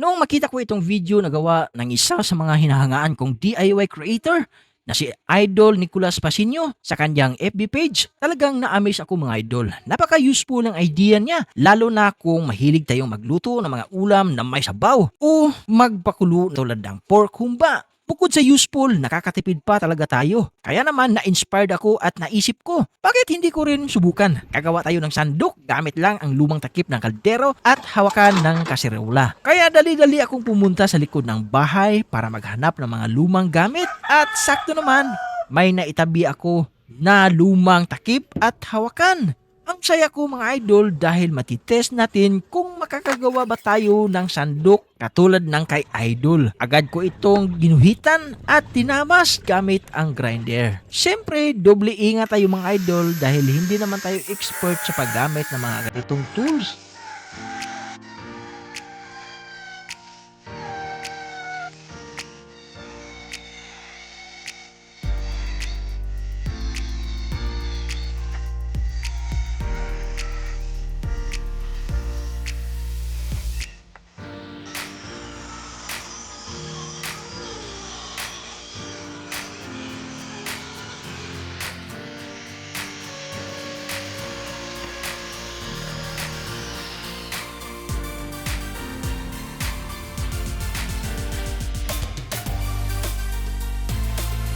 Noong makita ko itong video na gawa ng isa sa mga hinahangaan kong DIY creator na si Idol Nicolas Pasinio sa kanyang FB page, talagang na-amaze ako mga idol. Napaka-useful ang idea niya, lalo na kung mahilig tayong magluto ng mga ulam na may sabaw o magpakulo tulad ng pork humba. Bukod sa useful, nakakatipid pa talaga tayo. Kaya naman na-inspired ako at naisip ko, bakit hindi ko rin subukan? Gagawa tayo ng sandok gamit lang ang lumang takip ng kaldero at hawakan ng kaserola. Kaya dali-dali akong pumunta sa likod ng bahay para maghanap ng mga lumang gamit at sakto naman, may naitabi ako na lumang takip at hawakan. Ang saya ko mga idol dahil matitest natin kung makakagawa ba tayo ng sandok katulad ng kay Idol. Agad ko itong ginuhitan at tinamas gamit ang grinder. Siyempre, doble ingat tayo mga idol dahil hindi naman tayo expert sa paggamit ng mga ganitong tools.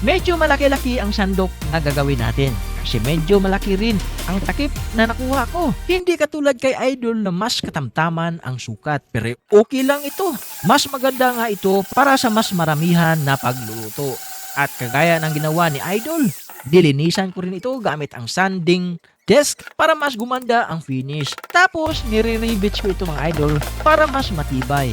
Medyo malaki-laki ang sandok na gagawin natin kasi medyo malaki rin ang takip na nakuha ko. Hindi katulad kay Idol na mas katamtaman ang sukat pero okay lang ito. Mas maganda nga ito para sa mas maramihan na pagluluto. At kagaya ng ginawa ni Idol, dilinisan ko rin ito gamit ang sanding desk para mas gumanda ang finish. Tapos nire-rebits ko ito mga idol para mas matibay.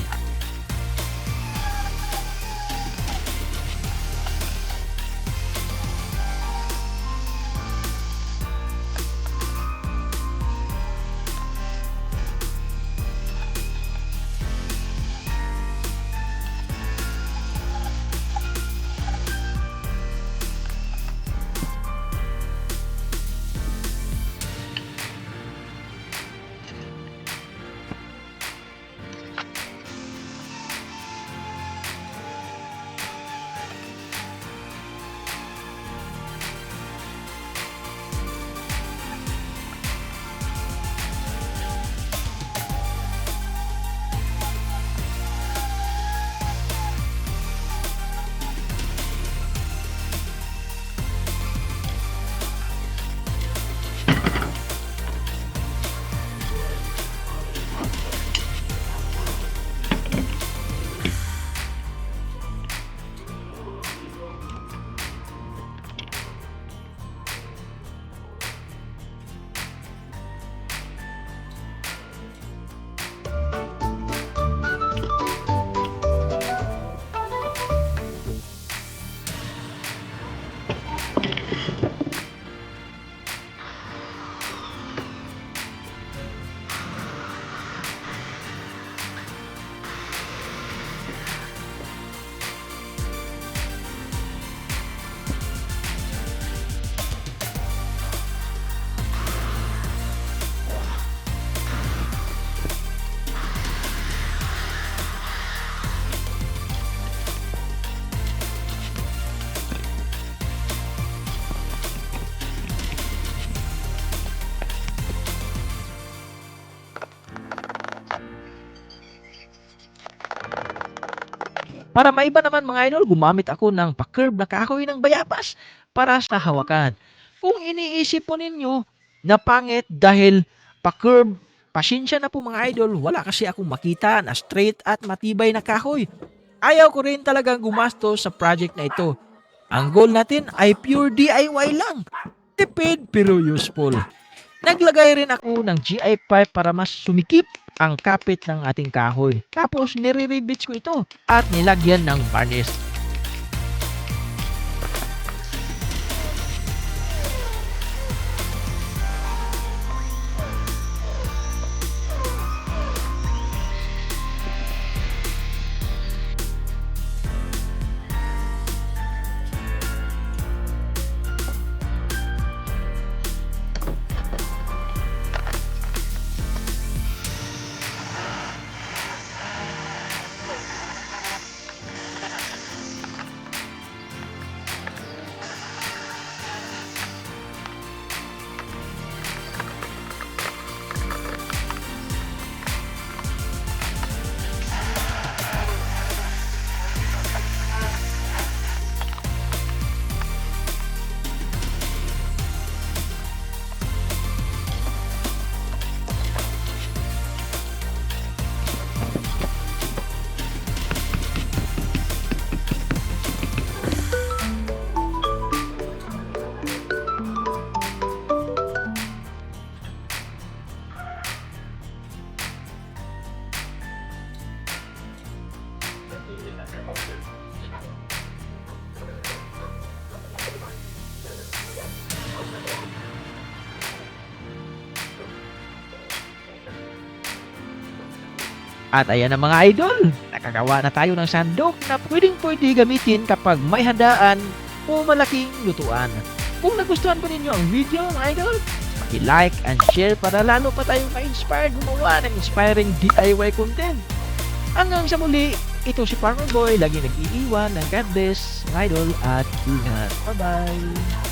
Para maiba naman mga idol, gumamit ako ng pa-curve na kahoy ng bayabas para sa hawakan. Kung iniisip po ninyo na pangit dahil pa-curve, pasensya na po mga idol, wala kasi akong makita na straight at matibay na kahoy. Ayaw ko rin talagang gumastos sa project na ito. Ang goal natin ay pure DIY lang. Tipid pero useful. Naglagay rin ako ng GI pipe para mas sumikip ang kapit ng ating kahoy. Tapos nire-rebits ko ito at nilagyan ng varnish. At ayan na mga idol, nakagawa na tayo ng sandok na pwedeng pwede gamitin kapag may handaan o malaking lutuan. Kung nagustuhan po ninyo ang video mga idol, like and share para lalo pa tayong ma-inspired gumawa ng inspiring DIY content. Hanggang sa muli, ito si Farmer Boy, lagi nag-iiwan ng God bless, mga idol, at ingat. Bye-bye!